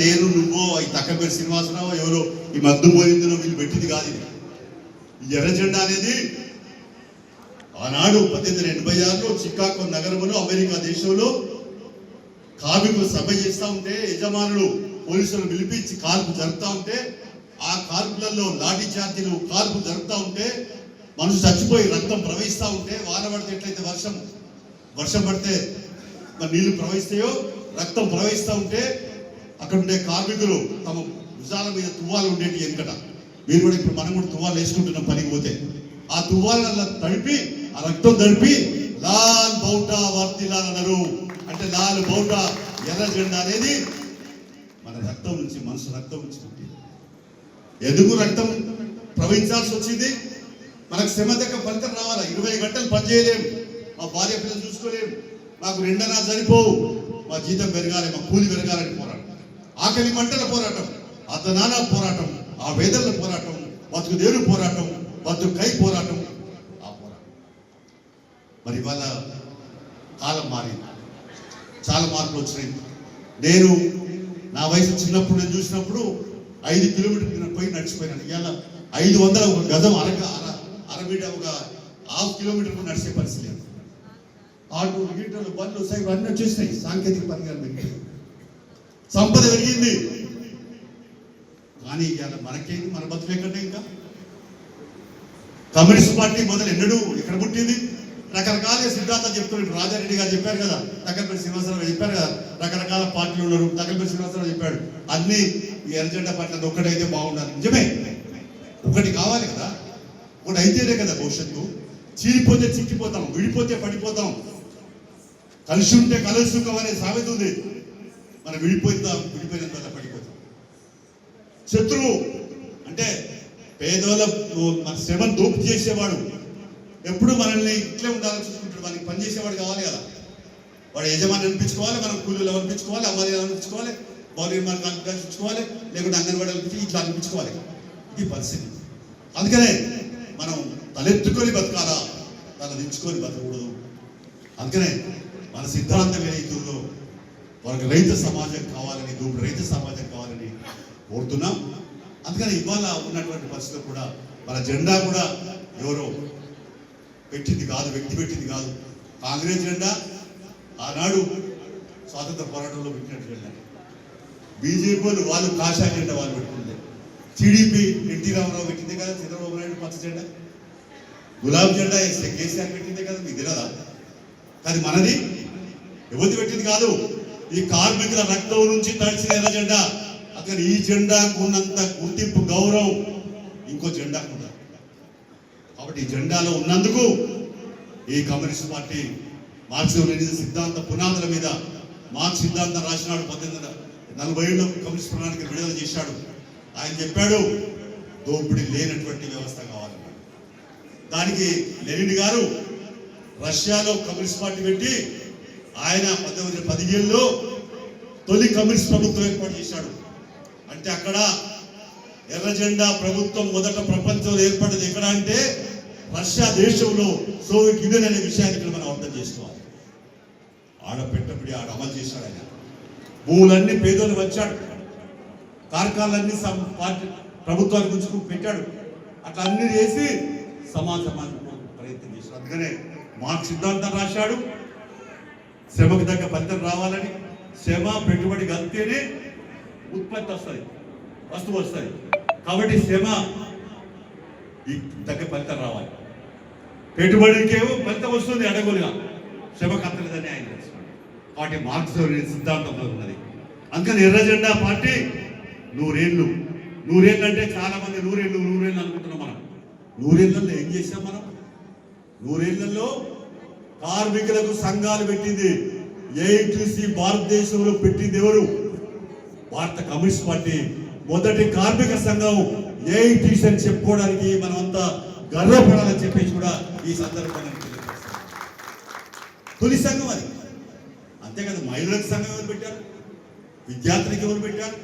నేను నువ్వో ఈ తక్కపేరు శ్రీనివాసరావు ఎవరో ఈ మద్దు పోయిందో వీళ్ళు పెట్టింది కాదు ఇది. ఎర్ర జెండా అనేది ఆనాడు పద్దెనిమిది వందల ఎనభై ఆరులో చికాగో నగరంలో అమెరికా దేశంలో కార్మికులు సభ చేస్తూ ఉంటే యజమానులు పోలీసులు పిలిపించి కాల్పు జరుపుతూ ఉంటే ఆ కాల్పులలో లాఠీ చార్జీలు కాల్పు జరుపుతూ ఉంటే మనుషు చచ్చిపోయి రక్తం ప్రవహిస్తూ ఉంటే వాన పడితే ఎట్లయితే వర్షం వర్షం పడితే మరి నీళ్ళు ప్రవహిస్తాయో రక్తం ప్రవహిస్తూ ఉంటే అక్కడ ఉండే కార్మికులు తమ భుజాల మీద తువ్వాలు ఉండేటి వెనుకట మీరు కూడా ఇప్పుడు మనం కూడా తువ్వాలు వేసుకుంటున్నాం పనికి పోతే. ఆ తువ్వాలను తడిపి ఆ రక్తం తడిపి లాల్ బౌటా వర్తిలాల్ అన్నారు. అంటే లాల్ బౌటా ఎర్ర జెండా అనేది మన రక్తం నుంచి మనసు రక్తం నుంచి పుట్టింది. ఎందుకు రక్తం ప్రవహించాల్సి వచ్చింది? మనకు శ్రమ దగ్గర ఫలితం రావాలా? ఇరవై గంటలు పనిచేయలేము మా భార్య పిల్లలు చూసుకోలేము మాకు రెండనా సరిపోవు. మా జీతం పెరగాలి మా కూలి పెరగాలని ఆకలి మంటల పోరాటం అతనాల పోరాటం ఆ వేదల పోరాటం బతుకు దేరు పోరాటం బతుకు కై పోరాటం ఆ పోరాటం. మరి ఇవాళ కాలం మారింది. చాలా మార్పులు వచ్చినాయి. నేను నా వయసు చిన్నప్పుడు నేను చూసినప్పుడు ఐదు కిలోమీటర్లు పోయి నడిచిపోయినాను. ఇవాళ ఐదు వందల ఒక గజం అరగ అర అరబీట ఒక హాఫ్ కిలోమీటర్ నడిచే పరిస్థితి లేదు. ఆటోలు గీటలు బండ్లు సైకిల్ అన్నీ వచ్చేసినాయి. సాంకేతిక పరిజ్ఞానం సంపద పెరిగింది. కానీ ఇవాళ మనకేంది? మన బతులు ఎక్కడే ఇంకా? కమ్యూనిస్ట్ పార్టీ మొదలు ఎన్నడూ ఎక్కడ పుట్టింది? రకరకాల సిద్ధాంతాలు చెప్తున్నాడు రాజారెడ్డి గారు చెప్పారు కదా తగ్గలపల్లి శ్రీనివాసరావు చెప్పారు కదా రకరకాల పార్టీలు ఉన్నారు. తగ్గలపల్లి శ్రీనివాసరావు చెప్పాడు. అన్ని ఈ ఎర్రజెండా పార్టీ ఒక్కటైతే బాగుండాలి. నిజమే? ఒకటి కావాలి కదా? ఒకటి అయితేనే కదా భవిష్యత్తు. చీలిపోతే చిక్కిపోతాం విడిపోతే పడిపోతాం. కలిసి ఉంటే కలసి సుఖం అనే సామెత ఉంది. మనం విడిపోతాం విడిపోయిన తర్వాత పడిపోతాం. శత్రువు అంటే పేదోళ్ళ మన శ్రమను దోపు చేసేవాడు. ఎప్పుడు మనల్ని ఇట్లే ఉండాలని చూసుకుంటాడు. మనకి పని చేసేవాడు కావాలి కదా. వాడు యజమాని అనిపించుకోవాలి మనం కూలీలు అనిపించుకోవాలి అమ్మాయి అనిపించుకోవాలి పౌర మనం అనిపించుకోవాలి లేకుంటే అంగన్వాడీ అనిపించి ఇట్లా అనిపించుకోవాలి. ఇది పరిస్థితి. అందుకనే మనం తలెత్తుకొని బతకాలా? తల దించుకొని బతకూడదు. అందుకనే మన సిద్ధాంతం ఏదైతుందో వాళ్ళకి రైతు సమాజం కావాలని దూపుడు రైతు సమాజం కావాలని కోరుతున్నాం. అందుకని ఇవాళ ఉన్నటువంటి పరిస్థితులు కూడా మన జెండా కూడా ఎవరో పెట్టింది కాదు వ్యక్తి పెట్టింది కాదు. కాంగ్రెస్ జెండా ఆనాడు స్వాతంత్ర పోరాటంలో పెట్టినట్టు జెండా. బీజేపీ వాళ్ళు వాళ్ళు కాషా జెండా వాళ్ళు పెట్టుకుంది. టీడీపీ ఎన్టీ రామారావు పెట్టింది కదా చంద్రబాబు నాయుడు పచ్చ జెండా? గులాబ్ జెండా కేసీఆర్ పెట్టిందే కదా? మీకు తెలియదా కానీ మనది ఎవరిది పెట్టింది కాదు? ఈ కార్మికుల రక్తం నుంచి తడిచిన ఎర్ర జెండా. అక్కడ ఈ జెండాకు ఉన్నంత గుర్తింపు గౌరవం ఇంకో జెండాకు ఉండదు కాబట్టి ఈ జెండాలో ఉన్నందుకు ఈ కమ్యూనిస్ట్ పార్టీ మార్క్సిజం లెనిన్ సిద్ధాంత పునాదుల మీద మార్క్స్ సిద్ధాంతం రాసినాడు పద్దెనిమిది వందల నలభై ఏళ్ళు కమ్యూనిస్ట్ ప్రణాళిక విడుదల చేశాడు. ఆయన చెప్పాడు దోపిడీ లేనటువంటి వ్యవస్థ కావాలన్నాడు దానికి లెనిన్ గారు రష్యాలో కమ్యూనిస్ట్ పార్టీ పెట్టి ఆయన పంతొమ్మిది పదిహేనులో తొలి కమ్యూనిస్ట్ ప్రభుత్వం ఏర్పాటు చేశాడు. అంటే అక్కడ ఎర్రజెండా ప్రభుత్వం మొదట ప్రపంచంలో ఏర్పడింది ఎక్కడ అంటే రష్యా దేశంలో సోవియట్ యూనియన్ అనే విషయాన్ని ఇక్కడ మనం అర్థం చేసుకోవాలి. ఆడ పెట్టబడి ఆడ అమలు చేశాడు ఆయన. భూములన్నీ పేదోళ్ళు వచ్చాడు. కార్కాలన్నీ పార్టీ ప్రభుత్వానికి ఉంచుకు పెట్టాడు. అట్లా అన్ని చేసి సమాజ ప్రయత్నం చేశాడు. అందుకనే మార్క్ సిద్ధాంతం రాశాడు. శ్రమకు తగ్గ ఫలితం రావాలని శ్రమ పెట్టుబడి కలిస్తేనే ఉత్పత్తి వస్తుంది వస్తువు వస్తుంది. కాబట్టి శ్రమ ఈ తగ్గ ఫలితం రావాలి. పెట్టుబడికేమో ఫలితం వస్తుంది అడగోలుగా. శ్రమ కత్తలేదని ఆయన కాబట్టి మార్క్స్ సిద్ధాంతంలో ఉన్నది. అందుకని ఎర్ర జెండా పార్టీ నూరేళ్ళు. నూరేళ్ళు అంటే చాలా మంది నూరేళ్ళు నూరేళ్ళు అనుకుంటున్నాం మనం. నూరేళ్ళలో ఏం చేసాం మనం? నూరేళ్ళలో కార్మికులకు సంఘాలు పెట్టింది. ఏఐటీసీ భారతదేశంలో పెట్టింది ఎవరు? భారత కమ్యూనిస్ట్ పార్టీ. మొదటి కార్మిక సంఘం ఏఐటీసీ అని చెప్పుకోవడానికి మనం అంతా గర్వపడాలని చెప్పేసి కూడా ఈ సందర్భంగా తొలి సంఘం అది. అంతే కదా మహిళలకు సంఘం ఎవరు పెట్టారు? విద్యార్థులకు ఎవరు పెట్టారు?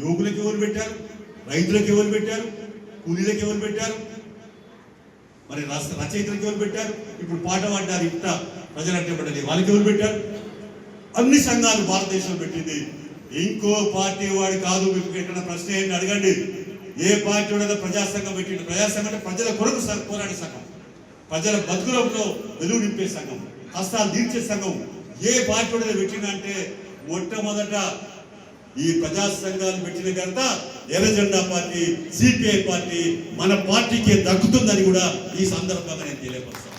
యువకులకు ఎవరు పెట్టారు? రైతులకు ఎవరు పెట్టారు? కూలీలకు ఎవరు పెట్టారు? మరి రాష్ట్ర రచయితలకు ఎవరు పెట్టారు? ఇప్పుడు పాట పాడారు ఇంత ప్రజలంటే పడ్డది. వాళ్ళకి ఎవరు పెట్టారు? అన్ని సంఘాలు భారతదేశంలో పెట్టింది. ఇంకో పార్టీ వాడు కాదు మీకు ఎక్కడ ప్రశ్న ఏంటి అడగండి. ఏ పార్టీ వాడైనా ప్రజాసంఘం పెట్టిండు? ప్రజాసంఘం అంటే ప్రజల కొరకు పోరాడే సంఘం. ప్రజల బతుకులంలో వెలుగు నింపే సంఘం. కష్టాలు తీర్చే సంఘం. ఏ పార్టీ వాడైనా పెట్టిందంటే మొట్టమొదట ఈ ప్రజా సంఘాలు పెట్టిన కనుక ఎర్ర జెండా పార్టీ సిపిఐ పార్టీ మన పార్టీకి దక్కుతుందని కూడా ఈ సందర్భంగా నేను తెలియపరుస్తాను.